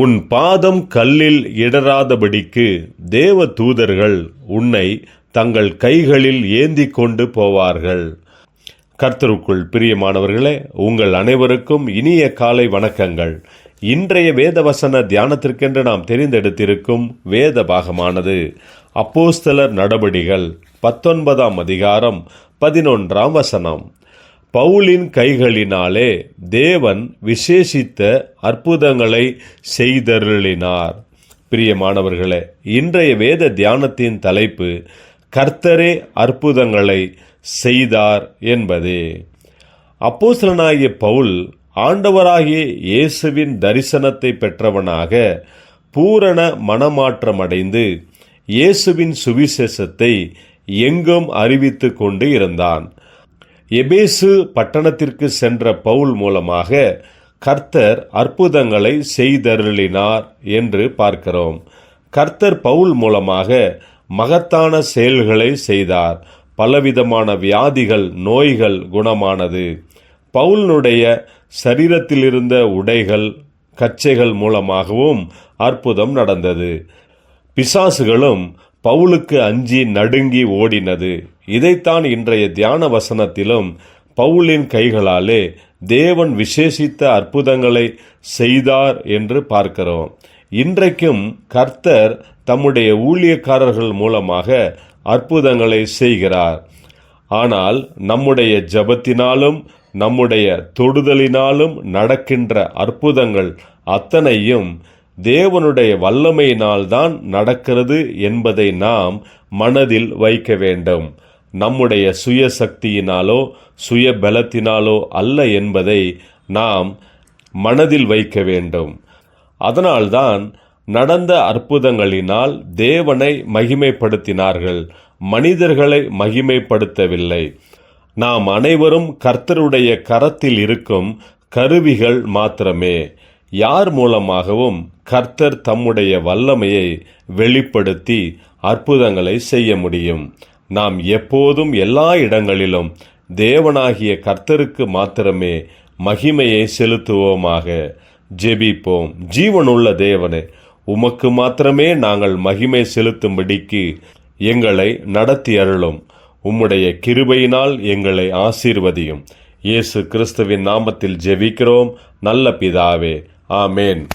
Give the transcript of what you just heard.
உன் பாதம் கல்லில் இடராதபடிக்கு தேவ தூதர்கள் உன்னை தங்கள் கைகளில் ஏந்தி கொண்டு போவார்கள். கர்த்தருக்குள் பிரியமானவர்களே உங்கள் அனைவருக்கும் இனிய காலை வணக்கங்கள். இன்றைய வேதவசன தியானத்திற்கென்று நாம் தெரிந்தெடுத்திருக்கும் வேத பாகமானது அப்போஸ்தலர் நடபடிகள் பத்தொன்பதாம் அதிகாரம் பதினொன்றாம் வசனம். பவுலின் கைகளினாலே தேவன் விசேஷித்த அற்புதங்களை செய்தருளினார். பிரியமானவர்களே இன்றைய வேத தியானத்தின் தலைப்பு கர்த்தரே அற்புதங்களை செய்தார் என்பதே. அப்போசலனாகிய பவுல் ஆண்டவராகிய இயேசுவின் தரிசனத்தை பெற்றவனாக பூரண மனமாற்றமடைந்து இயேசுவின் சுவிசேஷத்தை எங்கும் அறிவித்து கொண்டு இருந்தான். எபேசு பட்டணத்திற்கு சென்ற பவுல் மூலமாக கர்த்தர் அற்புதங்களை செய்தருளினார் என்று பார்க்கிறோம். கர்த்தர் பவுல் மூலமாக மகத்தான செயல்களை செய்தார். பலவிதமான வியாதிகள் நோய்கள் குணமானது. பவுலினுடைய சரீரத்திலிருந்த உடைகள் கச்சைகள் மூலமாகவும் அற்புதம் நடந்தது. பிசாசுகளும் பவுலுக்கு அஞ்சி நடுங்கி ஓடினது. இதைத்தான் இன்றைய தியான வசனத்திலும் பவுலின் கைகளாலே தேவன் விசேஷித்த அற்புதங்களை செய்தார் என்று பார்க்கிறோம். இன்றைக்கும் கர்த்தர் தம்முடைய ஊழியக்காரர்கள் மூலமாக அற்புதங்களை செய்கிறார். ஆனால் நம்முடைய ஜபத்தினாலும் நம்முடைய தொடுதலினாலும் நடக்கின்ற அற்புதங்கள் அத்தனையும் தேவனுடைய வல்லமையினால்தான் நடக்கிறது என்பதை நாம் மனதில் வைக்க வேண்டும். நம்முடைய சுய சக்தியினாலோ சுய பலத்தினாலோ அல்ல என்பதை நாம் மனதில் வைக்க வேண்டும். அதனால்தான் நடந்த அற்புதங்களினால் தேவனை மகிமைப்படுத்தினார்கள் மனிதர்களை மகிமைப்படுத்தவில்லை. நாம் அனைவரும் கர்த்தருடைய கரத்தில் இருக்கும் கருவிகள் மாத்திரமே. யார் மூலமாகவும் கர்த்தர் தம்முடைய வல்லமையை வெளிப்படுத்தி அற்புதங்களை செய்ய முடியும். நாம் எப்போதும் எல்லா இடங்களிலும் தேவனாகிய கர்த்தருக்கு மாத்திரமே மகிமையை செலுத்துவோமாக. ஜெபிப்போம். ஜீவனுள்ள தேவனே உமக்கு மாத்திரமே நாங்கள் மகிமை செலுத்தும்படிக்கு எங்களை நடத்தி அருளும். உம்முடைய கிருபையினால் எங்களை ஆசீர்வதியும். இயேசு கிறிஸ்துவின் நாமத்தில் ஜெபிக்கிறோம். நல்ல பிதாவே Amen.